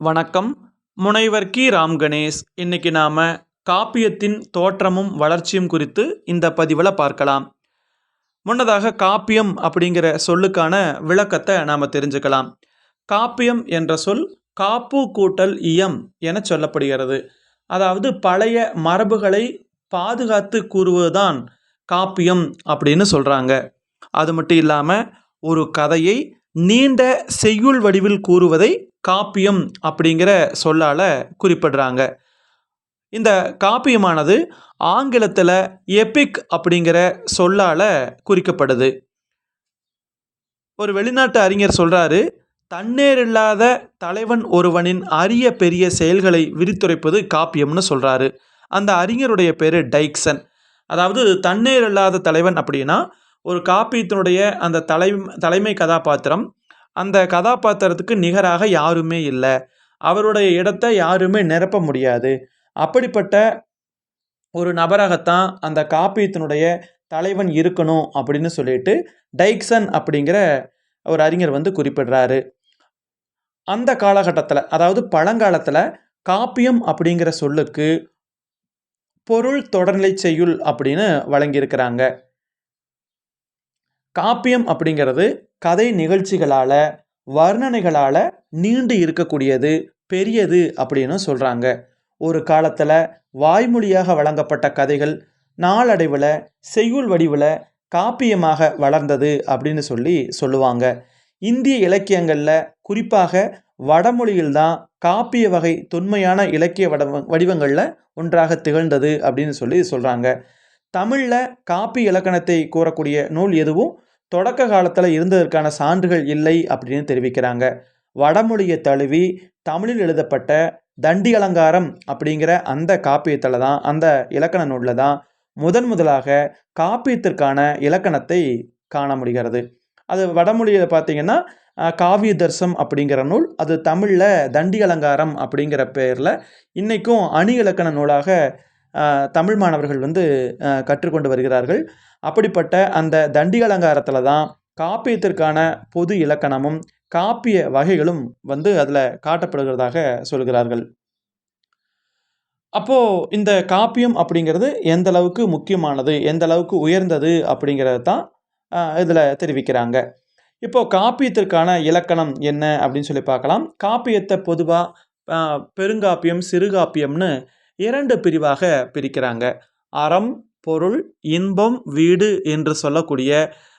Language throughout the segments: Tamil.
வணக்கம். முனைவர் கி. ராம் கணேஷ். இன்னைக்கு நாம் காப்பியத்தின் தோற்றமும் வளர்ச்சியும் குறித்து இந்த பதிவில் பார்க்கலாம். முன்னதாக காப்பியம் அப்படிங்கிற சொல்லுக்கான விளக்கத்தை நாம் தெரிஞ்சுக்கலாம். காப்பியம் என்ற சொல் காப்பு கூட்டல் இயம் என சொல்லப்படுகிறது. அதாவது பழைய மரபுகளை பாதுகாத்து கூறுவதுதான் காப்பியம் அப்படின்னு சொல்கிறாங்க அது மட்டும் இல்லாமல் ஒரு கதையை நீண்ட செய்யுள் வடிவில் கூறுவதை காப்பியம் அப்படிங்கிற சொல்லால் குறிப்பிடுறாங்க. இந்த காப்பியமானது ஆங்கிலத்தில் எபிக் அப்படிங்கிற சொல்லால் குறிக்கப்படுது. ஒரு வெளிநாட்டு அறிஞர் சொல்கிறாரு தன்னேர் இல்லாத தலைவன் ஒருவனின் அரிய பெரிய செயல்களை விரித்துரைப்பது காப்பியம்னு சொல்கிறாரு அந்த அறிஞருடைய பேர் டைக்சன். அதாவது தன்னேர் இல்லாத தலைவன் அப்படின்னா ஒரு காப்பியத்தினுடைய அந்த தலை தலைமை கதாபாத்திரம் அந்த கதாபாத்திரத்துக்கு நிகராக யாருமே இல்லை. அவருடைய இடத்தை யாருமே நிரப்ப முடியாது. அப்படிப்பட்ட ஒரு நபராகத்தான் அந்த காப்பியத்தினுடைய தலைவன் இருக்கணும் அப்படின்னு சொல்லிட்டு டைக்சன் அப்படிங்கிற ஒரு அறிஞர் வந்து குறிப்பிடுறாரு. அந்த காலகட்டத்தில் அதாவது பழங்காலத்தில் காப்பியம் அப்படிங்கிற சொல்லுக்கு பொருள் தொடர்நிலை செய்யுள் அப்படின்னு வழங்கியிருக்கிறாங்க. காப்பியம் அப்படிங்கிறது கதை நிகழ்ச்சிகளால் வர்ணனைகளால் நீண்டு இருக்கக்கூடியது பெரியது அப்படின்னு சொல்கிறாங்க ஒரு காலத்தில் வாய்மொழியாக வழங்கப்பட்ட கதைகள் நாளடைவில் செய்யுள் வடிவில் காப்பியமாக வளர்ந்தது அப்படின்னு சொல்லி சொல்லுவாங்க. இந்திய இலக்கியங்களில் குறிப்பாக வடமொழியில்தான் காப்பிய வகை தொன்மையான இலக்கிய வட வடிவங்களில் ஒன்றாக திகழ்ந்தது அப்படின்னு சொல்லி சொல்கிறாங்க தமிழில் காப்பி இலக்கணத்தை கூறக்கூடிய நூல் எதுவும் தொடக்க காலத்தில் இருந்ததற்கான சான்றுகள் இல்லை அப்படின்னு தெரிவிக்கிறாங்க. வடமொழியை தழுவி தமிழில் எழுதப்பட்ட தண்டி அலங்காரம் அப்படிங்கிற அந்த காப்பியத்தில் தான் அந்த இலக்கண நூலில் தான் முதன் முதலாக காப்பியத்திற்கான இலக்கணத்தை காண முடிகிறது. அது வடமொழியில் பார்த்தீங்கன்னா காவிய தர்சம் அப்படிங்கிற நூல் அது தமிழில் தண்டி அலங்காரம் அப்படிங்கிற பேரில் இன்றைக்கும் அணி இலக்கண நூலாக தமிழ் மாணவர்கள் வந்து கற்றுக்கொண்டு வருகிறார்கள். அப்படிப்பட்ட அந்த தண்டி அலங்காரத்தில் தான் காப்பியத்திற்கான பொது இலக்கணமும் காப்பிய வகைகளும் வந்து அதில் காட்டப்படுகிறதாக சொல்கிறார்கள். அப்போது இந்த காப்பியம் அப்படிங்கிறது எந்த அளவுக்கு முக்கியமானது எந்த அளவுக்கு உயர்ந்தது அப்படிங்கிறத தான் இதில் தெரிவிக்கிறாங்க. இப்போது காப்பியத்திற்கான இலக்கணம் என்ன அப்படின்னு சொல்லி பார்க்கலாம். காப்பியத்தை பொதுவாக பெருங்காப்பியம் சிறுகாப்பியம்னு இரண்டு பிரிவாக பிரிக்கிறாங்க. அறம் பொருள் இன்பம் வீடு என்று சொல்லக்கூடிய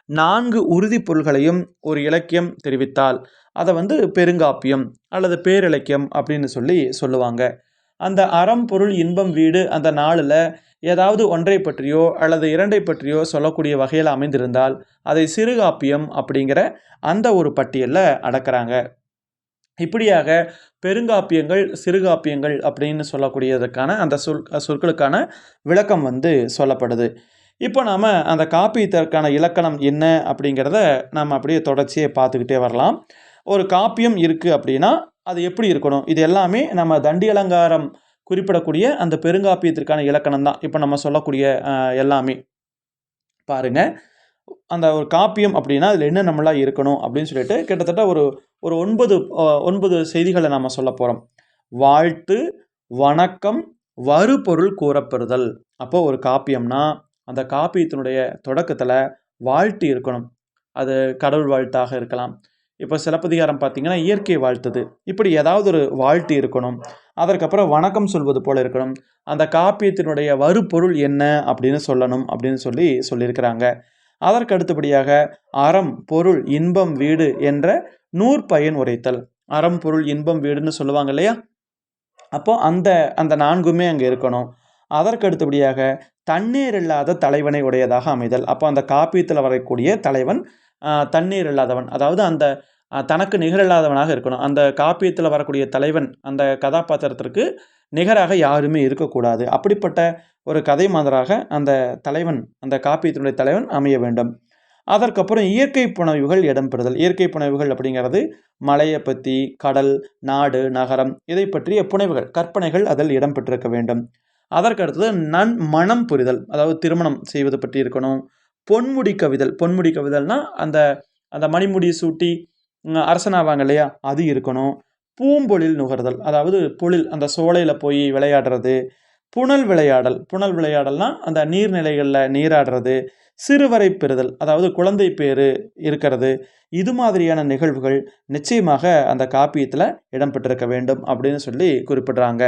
நான்கு உறுதி பொருள்களையும் ஒரு இலக்கியம் தெரிவித்தால் அதை வந்து பெருங்காப்பியம் அல்லது பேரிலக்கியம் அப்படின்னு சொல்லி சொல்லுவாங்க. அந்த அறம் பொருள் இன்பம் வீடு அந்த நாளில் ஏதாவது ஒன்றை பற்றியோ அல்லது இரண்டை பற்றியோ சொல்லக்கூடிய வகையில் அமைந்திருந்தால் அதை சிறுகாப்பியம் அப்படிங்கிற அந்த ஒரு பட்டியலில் அடக்கிறாங்க. இப்படியாக பெருங்காப்பியங்கள் சிறுகாப்பியங்கள் அப்படின்னு சொல்லக்கூடியதற்கான அந்த சொல் சொற்களுக்கான விளக்கம் வந்து சொல்லப்படுது. இப்போ நாம் அந்த காப்பியத்திற்கான இலக்கணம் என்ன அப்படிங்கிறத நம்ம அப்படியே தொடர்ச்சியை பார்த்துக்கிட்டே வரலாம். ஒரு காப்பியம் இருக்குது அப்படின்னா அது எப்படி இருக்கணும்? இது எல்லாமே நம்ம தண்டி அலங்காரம் குறிப்பிடக்கூடிய அந்த பெருங்காப்பியத்திற்கான இலக்கணம் தான் இப்போ நம்ம சொல்லக்கூடிய எல்லாமே. பாருங்கள் அந்த ஒரு காப்பியம் அப்படின்னா அதில் என்ன நம்மளாக இருக்கணும் அப்படின்னு சொல்லிட்டு கிட்டத்தட்ட ஒரு ஒரு ஒன்பது ஒன்பது செய்திகளை நாம் சொல்ல போகிறோம் வாழ்த்து வணக்கம் வறுபொருள் கூறப்பெறுதல். அப்போ ஒரு காப்பியம்னா அந்த காப்பியத்தினுடைய தொடக்கத்தில் வாழ்த்து இருக்கணும். அது கடவுள் வாழ்த்தாக இருக்கலாம். இப்போ சிலப்பதிகாரம் பார்த்திங்கன்னா இயற்கை வாழ்த்துது. இப்படி ஏதாவது ஒரு வாழ்த்து இருக்கணும். அதற்கப்புறம் வணக்கம் சொல்வது போல் இருக்கணும். அந்த காப்பியத்தினுடைய வறுபொருள் என்ன அப்படின்னு சொல்லணும் அப்படின்னு சொல்லி சொல்லியிருக்கிறாங்க. அதற்கு அடுத்தபடியாக அறம் பொருள் இன்பம் வீடு என்ற நூற்பயன் உரைத்தல். அறம் பொருள் இன்பம் வீடுன்னு சொல்லுவாங்க இல்லையா? அப்போ அந்த அந்த நான்குமே அங்கே இருக்கணும். அதற்கு அடுத்தபடியாக தண்ணீர் இல்லாத தலைவனை உடையதாக அமைதல். அப்போ அந்த காப்பீத்தில் வரக்கூடிய தலைவன் தண்ணீர் இல்லாதவன். அதாவது அந்த தனக்கு நிகரில்லாதவனாக இருக்கணும். அந்த காப்பியத்தில் வரக்கூடிய தலைவன் அந்த கதாபாத்திரத்திற்கு நிகராக யாருமே இருக்கக்கூடாது. அப்படிப்பட்ட ஒரு கதை மாதராக அந்த தலைவன் அந்த காப்பியத்தினுடைய தலைவன் அமைய வேண்டும். அதற்கப்புறம் இயற்கை புனைவுகள் இடம்பெறுதல். இயற்கை புனைவுகள் அப்படிங்கிறது மலையை பற்றி கடல் நாடு நகரம் இதை பற்றிய புனைவுகள் கற்பனைகள் அதில் இடம்பெற்றிருக்க வேண்டும். அதற்கு அடுத்தது நன் மனம் புரிதல். அதாவது திருமணம் செய்வது பற்றி இருக்கணும். பொன்முடி கவிதல். பொன்முடி கவிதல்னால் அந்த அந்த மணிமுடி சூட்டி அரசனாவாங்க இல்லையா? அது இருக்கணும். பூம்பொழில் நுகர்தல். அதாவது பொழில் அந்த சோலையில் போய் விளையாடுறது. புனல் விளையாடல். புனல் விளையாடல்னால் அந்த நீர்நிலைகளில் நீராடுறது. சிறுவரை பெறுதல் அதாவது குழந்தை பேர் இருக்கிறது. இது மாதிரியான நிகழ்வுகள் நிச்சயமாக அந்த காப்பியத்தில் இடம்பெற்றிருக்க வேண்டும் அப்படின்னு சொல்லி குறிப்பிடுறாங்க.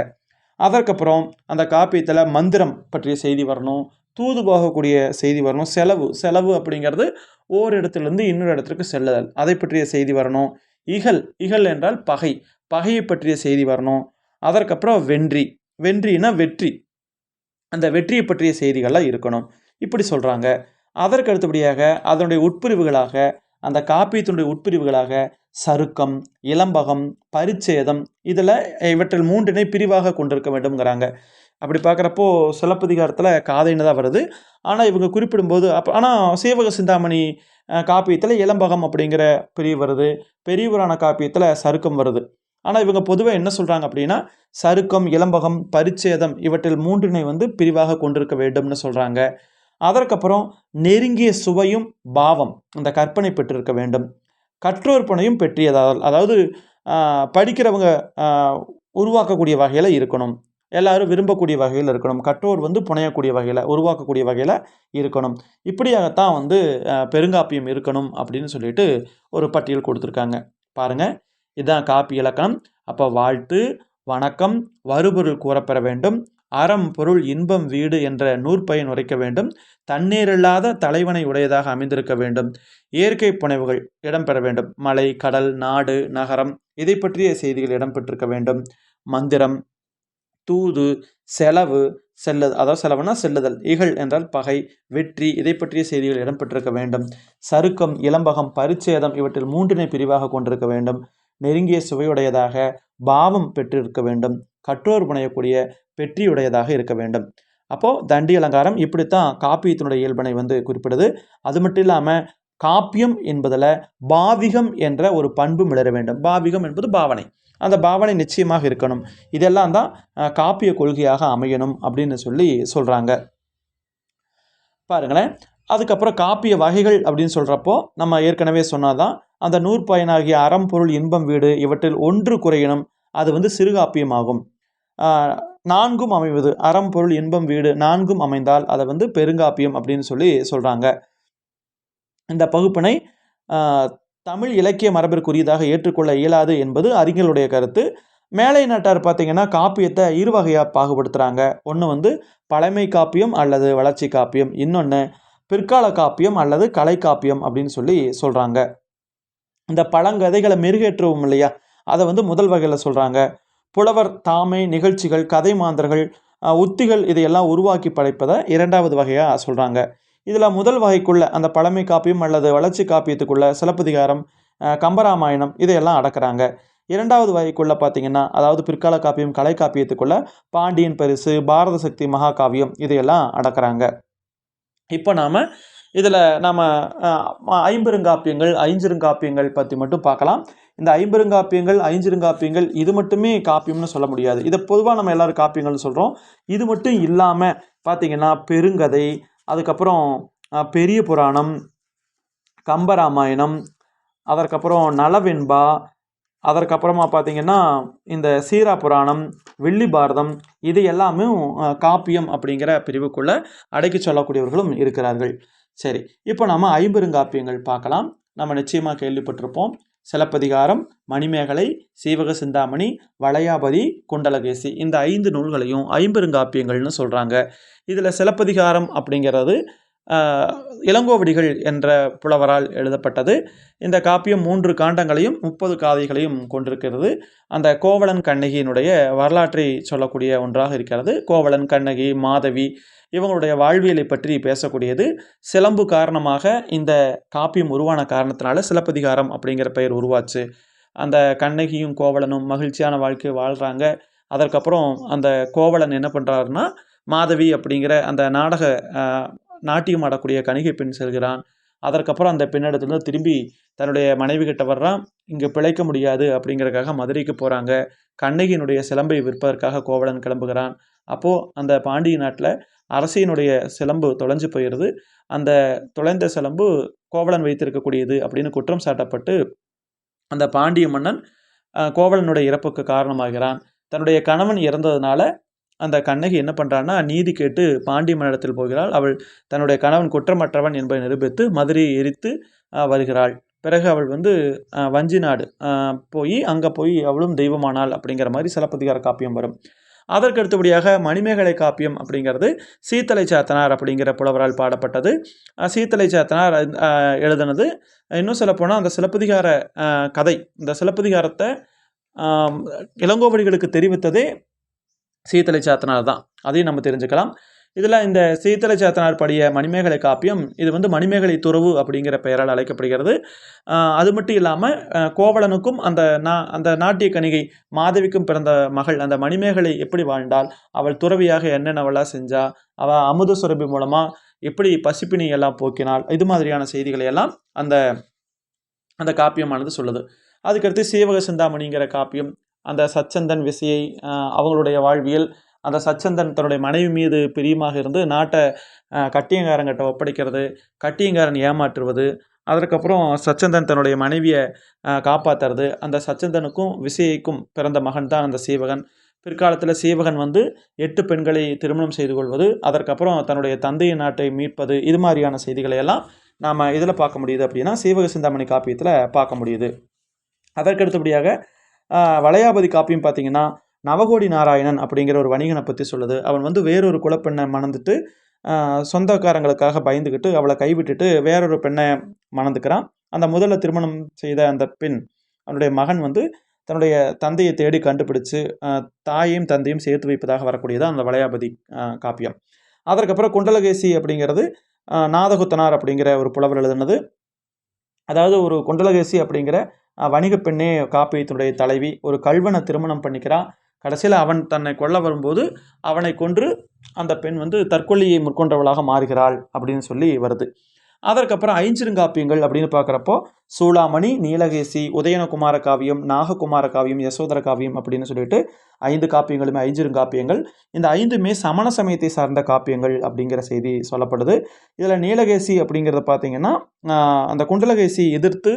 அதற்கப்புறம் அந்த காப்பியத்தில் மந்திரம் பற்றிய செய்தி வரணும். தூது போகக்கூடிய செய்தி வரணும். செலவு செலவு அப்படிங்கிறது ஓர் இடத்துலேருந்து இன்னொரு இடத்துக்கு செல்லுதல். அதை பற்றிய செய்தி வரணும். இகல் இகல் என்றால் பகை. பகையை பற்றிய செய்தி வரணும். அதற்கப்புறம் வென்றி. வென்றினா வெற்றி. அந்த வெற்றியை பற்றிய செய்திகள்லாம் இருக்கணும். இப்படி சொல்கிறாங்க அதற்கு அடுத்தபடியாக அதனுடைய உட்பிரிவுகளாக அந்த காப்பியத்தினுடைய உட்பிரிவுகளாக சருக்கம் இளம்பகம் பரிச்சேதம் இதில் இவற்றில் மூன்றினை பிரிவாக கொண்டிருக்க வேண்டும்ங்கிறாங்க. அப்படி பார்க்குறப்போ சிலப்பதிகாரத்தில் காதைன்னு தான் வருது. ஆனால் இவங்க குறிப்பிடும்போது அப்போ ஆனால் சீவக சிந்தாமணி காப்பியத்தில் இளம்பகம் அப்படிங்கிற பிரிவு வருது. பெரியவரான காப்பியத்தில் சருக்கம் வருது. ஆனால் இவங்க பொதுவாக என்ன சொல்கிறாங்க அப்படின்னா சருக்கம் இளம்பகம் பரிச்சேதம் இவற்றில் மூன்றினை வந்து பிரிவாக கொண்டிருக்க வேண்டும்னு சொல்கிறாங்க அதற்கப்புறம் நெருங்கிய சுவையும் பாவம் அந்த கற்பனை பெற்றிருக்க வேண்டும். கற்றோர்பனையும் பெற்றியதால் அதாவது படிக்கிறவங்க உருவாக்கக்கூடிய வகையில் இருக்கணும். எல்லாரும் விரும்பக்கூடிய வகையில் இருக்கணும். கற்றோர் வந்து புனையக்கூடிய வகையில் உருவாக்கக்கூடிய வகையில் இருக்கணும். இப்படியாகத்தான் வந்து பெருங்காப்பியம் இருக்கணும் அப்படின்னு சொல்லிட்டு ஒரு பட்டியல் கொடுத்துருக்காங்க. பாருங்கள் இதுதான் காப்பி இலக்கணம். அப்போ வாழ்த்து வணக்கம் வருபொருள் கூறப்பெற வேண்டும் அறம் பொருள் இன்பம் வீடு என்ற நூற்பயன் உரைக்க வேண்டும் தண்ணீரில்லாத தலைவனை உடையதாக அமைந்திருக்க வேண்டும் இயற்கை புனைவுகள் இடம்பெற வேண்டும் மலை கடல் நாடு நகரம் இதை பற்றிய செய்திகள் இடம்பெற்றிருக்க வேண்டும் மந்திரம் தூது செலவு செல்லுதல் அதாவது செலவுனா செல்லுதல் இகழ் என்றால் பகை வெற்றி இதை பற்றிய செய்திகள் இடம்பெற்றிருக்க வேண்டும். சருக்கம் இளம்பகம் பரிச்சேதம் இவற்றில் மூன்றினை பிரிவாக கொண்டிருக்க வேண்டும். நெருங்கிய சுவையுடையதாக பாவம் பெற்றிருக்க வேண்டும். கற்றோர் புனையக்கூடிய பெற்றியுடையதாக இருக்க வேண்டும். அப்போது தண்டி அலங்காரம் இப்படித்தான் காப்பியத்தினுடைய இயல்பனை வந்து குறிப்பிடுது. அது மட்டும் இல்லாமல் காப்பியம் என்பதில் பாவிகம் என்ற ஒரு பண்பு மிளர வேண்டும். பாவிகம் என்பது பாவனை. அந்த பாவனை நிச்சயமாக இருக்கணும். இதெல்லாம் தான் காப்பிய கொள்கையாக அமையணும் அப்படின்னு சொல்லி சொல்கிறாங்க பாருங்களேன். அதுக்கப்புறம் காப்பிய வகைகள் அப்படின்னு சொல்கிறப்போ நம்ம ஏற்கனவே சொன்னாதான் அந்த நூற்பயனாகிய அறம் பொருள் இன்பம் வீடு இவற்றில் ஒன்று குறையணும். அது வந்து சிறுகாப்பியம் ஆகும். நான்கும் அமைவது. அறம் பொருள் இன்பம் வீடு நான்கும் அமைந்தால் அதை வந்து பெருங்காப்பியம் அப்படின்னு சொல்லி சொல்கிறாங்க இந்த பகுப்பினை தமிழ் இலக்கிய மரபிற்குரியதாக ஏற்றுக்கொள்ள இயலாது என்பது அறிஞர்களுடைய கருத்து. மேலை நாட்டார் பார்த்தீங்கன்னா காப்பியத்தை இரு வகையாக பாகுபடுத்துகிறாங்க ஒன்று வந்து பழமை காப்பியம் அல்லது வளர்ச்சி காப்பியம். இன்னொன்று பிற்கால காப்பியம் அல்லது கலை காப்பியம் அப்படின்னு சொல்லி சொல்கிறாங்க இந்த பழங்கதைகளை மெருகேற்றுவோம் இல்லையா? அதை வந்து முதல் வகையில் சொல்கிறாங்க புலவர் தாமை நிகழ்ச்சிகள் கதை மாந்தர்கள் உத்திகள் இதையெல்லாம் உருவாக்கி படைப்பதை இரண்டாவது வகையாக சொல்கிறாங்க இதில் முதல் வகைக்குள்ள அந்த பழமை காப்பியம் அல்லது வளர்ச்சி காப்பியத்துக்குள்ள சிலப்பதிகாரம் கம்பராமாயணம் இதையெல்லாம் அடக்கிறாங்க. இரண்டாவது வகைக்குள்ளே பார்த்தீங்கன்னா அதாவது பிற்கால காப்பியம் கலை காப்பியத்துக்குள்ளே பாண்டியன் பரிசு பாரத சக்தி மகாகாவியம் இதையெல்லாம் அடக்கிறாங்க. இப்போ நாம் இதில் நாம் ஐம்பெருங்காப்பியங்கள் ஐஞ்சிருங்காப்பியங்கள் பற்றி மட்டும் பார்க்கலாம். இந்த ஐம்பெருங்காப்பியங்கள் ஐஞ்சிருங்காப்பியங்கள் இது மட்டுமே காப்பியம்னு சொல்ல முடியாது. இதை பொதுவாக நம்ம எல்லாரும் காப்பியங்கள்னு சொல்கிறோம் இது மட்டும் இல்லாமல் பார்த்தீங்கன்னா பெருங்கதை அதுக்கப்புறம் பெரிய புராணம் கம்பராமாயணம் அதற்கப்புறம் நலவெண்பா அதற்கப்புறமா பார்த்தீங்கன்னா இந்த சீரா புராணம் வெள்ளி பாரதம் இது எல்லாமே காப்பியம் அப்படிங்கிற பிரிவுக்குள்ளே அடக்கி சொல்லக்கூடியவர்களும் இருக்கிறார்கள். சரி இப்போ நம்ம ஐம்பெருங்காப்பியங்கள் பார்க்கலாம். நம்ம நிச்சயமாக கேள்விப்பட்டிருப்போம். சிலப்பதிகாரம் மணிமேகலை சீவக சிந்தாமணி வளையாபதி குண்டலகேசி. இந்த ஐந்து நூல்களையும் ஐம்பெருங்காப்பியங்கள்னு சொல்கிறாங்க இதில் சிலப்பதிகாரம் அப்படிங்கிறது இளங்கோவடிகள் என்ற புலவரால் எழுதப்பட்டது. இந்த காப்பியம் மூன்று காண்டங்களையும் முப்பது காதைகளையும் கொண்டிருக்கிறது. அந்த கோவலன் கண்ணகியினுடைய வரலாற்றை சொல்லக்கூடிய ஒன்றாக இருக்கிறது. கோவலன் கண்ணகி மாதவி இவங்களுடைய வாழ்வியலை பற்றி பேசக்கூடியது. சிலம்பு காரணமாக இந்த காப்பியம் உருவான காரணத்தினால சிலப்பதிகாரம் அப்படிங்கிற பெயர் உருவாச்சு. அந்த கண்ணகியும் கோவலனும் மகிழ்ச்சியான வாழ்க்கை வாழ்கிறாங்க அதற்கப்புறம் அந்த கோவலன் என்ன பண்ணுறாருன்னா மாதவி அப்படிங்கிற அந்த நாடக நாட்டியம் ஆடக்கூடிய கணிகை பெண் செல்கிறான். அதற்கப்புறம் அந்த பெண்ணிடத்துலேருந்து திரும்பி தன்னுடைய மனைவி கிட்ட வர்றான். இங்கே பிழைக்க முடியாது அப்படிங்கிறக்காக மதுரைக்கு போகிறாங்க கண்ணகியினுடைய சிலம்பை விற்பதற்காக கோவலன் கிளம்புகிறான். அப்போது அந்த பாண்டிய நாட்டில் அரசியனுடைய சிலம்பு தொலைஞ்சு போயிடுது அந்த தொலைந்த சிலம்பு கோவலன் வைத்திருக்கக்கூடியது அப்படின்னு குற்றம் சாட்டப்பட்டு அந்த பாண்டிய மன்னன் கோவலனுடைய இறப்புக்கு காரணமாகிறான். தன்னுடைய கணவன் இறந்ததுனால அந்த கண்ணகி என்ன பண்ணுறான்னா நீதி கேட்டு பாண்டிய மன்னடத்தில் போகிறாள். அவள் தன்னுடைய கணவன் குற்றமற்றவன் என்பதை நிரூபித்து மதுரையை எரித்து வருகிறாள். பிறகு அவள் வந்து வஞ்சி நாடு போய் அங்கே போய் அவளும் தெய்வமானாள் அப்படிங்கிற மாதிரி சிலப்பதிகார காப்பியம் வரும். அதற்கு அடுத்தபடியாக மணிமேகலை காப்பியம் அப்படிங்கிறது சீத்தலை சாத்தனார் அப்படிங்கிற புலவரால் பாடப்பட்டது. சீத்தலை சாத்தனார் எழுதினது. இன்னும் சொல்லப்போனால் அந்த சிலப்பதிகார கதை. இந்த சிலப்பதிகாரத்தை இளங்கோவடிகளுக்கு தெரிவித்ததே சீத்தலை சாத்தனார் தான். அதையும் நம்ம தெரிஞ்சுக்கலாம். இதில் இந்த சீத்தலை சாத்தனார் படிய மணிமேகலை காப்பியம் இது வந்து மணிமேகலை துறவு அப்படிங்கிற பெயரால் அழைக்கப்படுகிறது. அது மட்டும் இல்லாமல் கோவலனுக்கும் அந்த நா அந்த நாட்டிய கணிகை மாதவிக்கும் பிறந்த மகள் அந்த மணிமேகலை எப்படி வாழ்ந்தால் அவள் துறவியாக என்னென்னவெல்லாம் செஞ்சா அவள் அமுத சுரபி மூலமாக எப்படி பசிப்பினி எல்லாம் போக்கினாள் இது மாதிரியான செய்திகளை எல்லாம் அந்த அந்த காப்பியமானது சொல்லுது. அதுக்கடுத்து சீவக சிந்தாமணிங்கிற காப்பியம் அந்த சச்சந்தன் விசையை அவங்களுடைய வாழ்வியல் அந்த சச்சந்தன் தன்னுடைய மனைவி மீது பிரியமாக இருந்து நாட்டை கட்டியங்காரங்கிட்ட ஒப்படைக்கிறது கட்டியங்காரன் ஏமாற்றுவது அதற்கப்புறம் சச்சந்தன் தன்னுடைய மனைவியை காப்பாற்றுறது அந்த சச்சந்தனுக்கும் விசையைக்கும் பிறந்த மகன் தான் அந்த சீவகன். பிற்காலத்தில் சீவகன் வந்து எட்டு பெண்களை திருமணம் செய்து கொள்வது அதற்கப்புறம் தன்னுடைய தந்தையின் நாட்டை மீட்பது இது மாதிரியான செய்திகளை எல்லாம் நாம் இதில் பார்க்க முடியுது அப்படின்னா சீவக சிந்தாமணி காப்பியத்தில் பார்க்க முடியுது. அதற்கடுத்தபடியாக வளையாபதி காப்பியம் பார்த்தீங்கன்னா நவகோடி நாராயணன் அப்படிங்கிற ஒரு வணிகனை பற்றி சொல்லுது. அவன் வந்து வேறொரு குலப்பெண்ணை மணந்துட்டு சொந்தக்காரங்களுக்காக பயந்துக்கிட்டு அவளை கைவிட்டுட்டு வேறொரு பெண்ணை மணந்துக்கிறான். அந்த முதல்ல திருமணம் செய்த அந்த பெண் அவனுடைய மகன் வந்து தன்னுடைய தந்தையை தேடி கண்டுபிடிச்சு தாயையும் தந்தையும் சேர்த்து வைப்பதாக வரக்கூடியது அந்த வளையாபதி காப்பியம். அதற்கப்புறம் குண்டலகேசி அப்படிங்கிறது நாதகுத்தனார் அப்படிங்கிற ஒரு புலவர் எழுதுனது. அதாவது ஒரு குண்டலகேசி அப்படிங்கிற வணிக வணிகப் பெண்ணே காப்பியத்தினுடைய தலைவி ஒரு கல்வனை திருமணம் பண்ணிக்கிறா. கடைசியில் அவன் தன்னை கொல்ல வரும்போது அவனை கொன்று அந்த பெண் வந்து தற்கொலையை முற்கொண்டவளாக மாறுகிறாள் அப்படின்னு சொல்லி வருது. அதற்கப்புறம் ஐஞ்சிருங்காப்பியங்கள் அப்படின்னு பார்க்குறப்போ சூளாமணி நீலகேசி உதயனகுமார காவியம் நாககுமார காவியம் யசோதர காவியம் அப்படின்னு சொல்லிட்டு ஐந்து காப்பியங்களுமே ஐஞ்சிருங்காப்பியங்கள். இந்த ஐந்துமே சமண சமயத்தை சார்ந்த காப்பியங்கள் அப்படிங்கிற செய்தி சொல்லப்படுது. இதில் நீலகேசி அப்படிங்கிறத பார்த்தீங்கன்னா அந்த குண்டலகேசி எதிர்த்து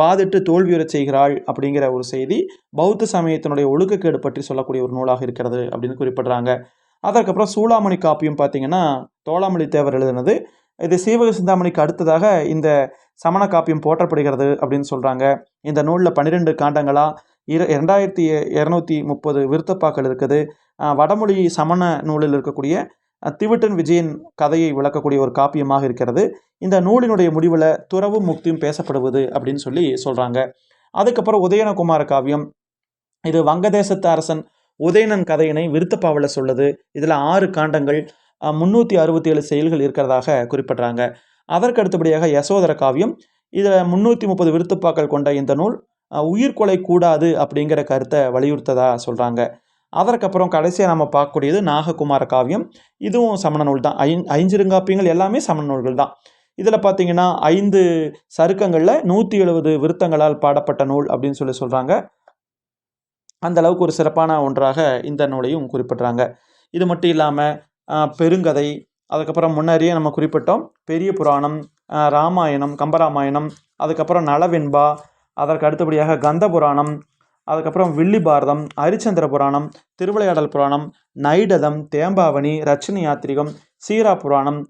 வாதிட்டு தோல்வியுறச் செய்கிறாள் அப்படிங்கிற ஒரு செய்தி பௌத்த சமயத்தினுடைய ஒழுக்கக்கேடு பற்றி சொல்லக்கூடிய ஒரு நூலாக இருக்கிறது அப்படின்னு குறிப்பிடுறாங்க. அதற்கப்புறம் சூளாமணி காப்பியம் பார்த்தீங்கன்னா தோளாமணி தேவர் எழுதினது. இது சீவக சிந்தாமணிக்கு அடுத்ததாக இந்த சமண காப்பியம் போற்றப்படுகிறது அப்படின்னு சொல்கிறாங்க இந்த நூலில் பன்னிரெண்டு காண்டங்களாக இர ரெண்டாயிரத்தி இரநூத்தி முப்பது விருத்தப்பாக்கள் இருக்குது. வடமொழி சமண நூலில் இருக்கக்கூடிய திவிட்டன் விஜயின் கதையை விளக்கக்கூடிய ஒரு காப்பியமாக இருக்கிறது. இந்த நூலினுடைய முடிவில் துறவும் முக்தியும் பேசப்படுவது அப்படின்னு சொல்லி சொல்கிறாங்க அதுக்கப்புறம் உதயனகுமார காவியம் இது வங்கதேசத்து அரசன் உதயணன் கதையினை விருத்தப்பாவில் சொல்லுது. இதில் ஆறு காண்டங்கள் முந்நூற்றி அறுபத்தி ஏழு செயல்கள் இருக்கிறதாக குறிப்பிட்றாங்க. அதற்கு அடுத்தபடியாக யசோதர காவியம் இதில் முந்நூற்றி முப்பது விருத்துப்பாக்கள் கொண்ட இந்த நூல் உயிர்கொலை கூடாது அப்படிங்கிற கருத்தை வலியுறுத்ததாக சொல்கிறாங்க அதற்கப்புறம் கடைசியாக நம்ம பார்க்கக்கூடியது நாககுமார காவியம். இதுவும் சமண நூல் தான். ஐ ஐஞ்சிருங்காப்பியங்கள் எல்லாமே சமண நூல்கள் தான். இதில் பார்த்தீங்கன்னா ஐந்து சருக்கங்களில் நூற்றி எழுபது விருத்தங்களால் பாடப்பட்ட நூல் அப்படின்னு சொல்லி சொல்கிறாங்க அந்த அளவுக்கு ஒரு சிறப்பான ஒன்றாக இந்த நூலையும் குறிப்பிட்றாங்க. இது மட்டும் இல்லாமல் பெருங்கதை அதுக்கப்புறம் முன்னரே நம்ம குறிப்பிட்டோம் பெரிய புராணம் ராமாயணம் கம்பராமாயணம் அதுக்கப்புறம் நலவெண்பா அதற்கு அடுத்தபடியாக கந்த புராணம் அதுக்கப்புறம் வில்லி பாரதம் ஹரிச்சந்திர புராணம் திருவிளையாடல் புராணம் நைடதம் தேம்பாவணி ரச்சன யாத்திரிகம் சீரா புராணம்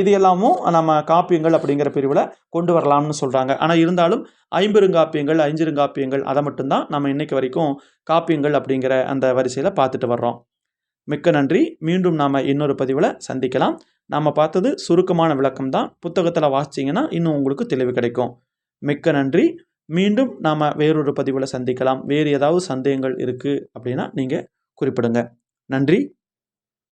இது எல்லாமும் நம்ம காப்பியங்கள் அப்படிங்கிற பிரிவில் கொண்டு வரலாம்னு சொல்கிறாங்க ஆனால் இருந்தாலும் ஐம்பெருங்காப்பியங்கள் ஐஞ்சிருங்காப்பியங்கள் அதை மட்டும்தான் நம்ம இன்னைக்கு வரைக்கும் காப்பியங்கள் அப்படிங்கிற அந்த வரிசையில் பார்த்துட்டு வர்றோம். மிக்க நன்றி. மீண்டும் நாம் இன்னொரு பதிவில் சந்திக்கலாம். நாம் பார்த்தது சுருக்கமான விளக்கம் தான் புத்தகத்தில் வாசிச்சிங்கன்னா இன்னும் உங்களுக்கு தெளிவு கிடைக்கும். மிக்க நன்றி. மீண்டும் நாம் வேறொரு பதிவில் சந்திக்கலாம். வேறு ஏதாவது சந்தேகங்கள் இருக்குது அப்படின்னா நீங்கள் குறிப்பிடுங்க. நன்றி.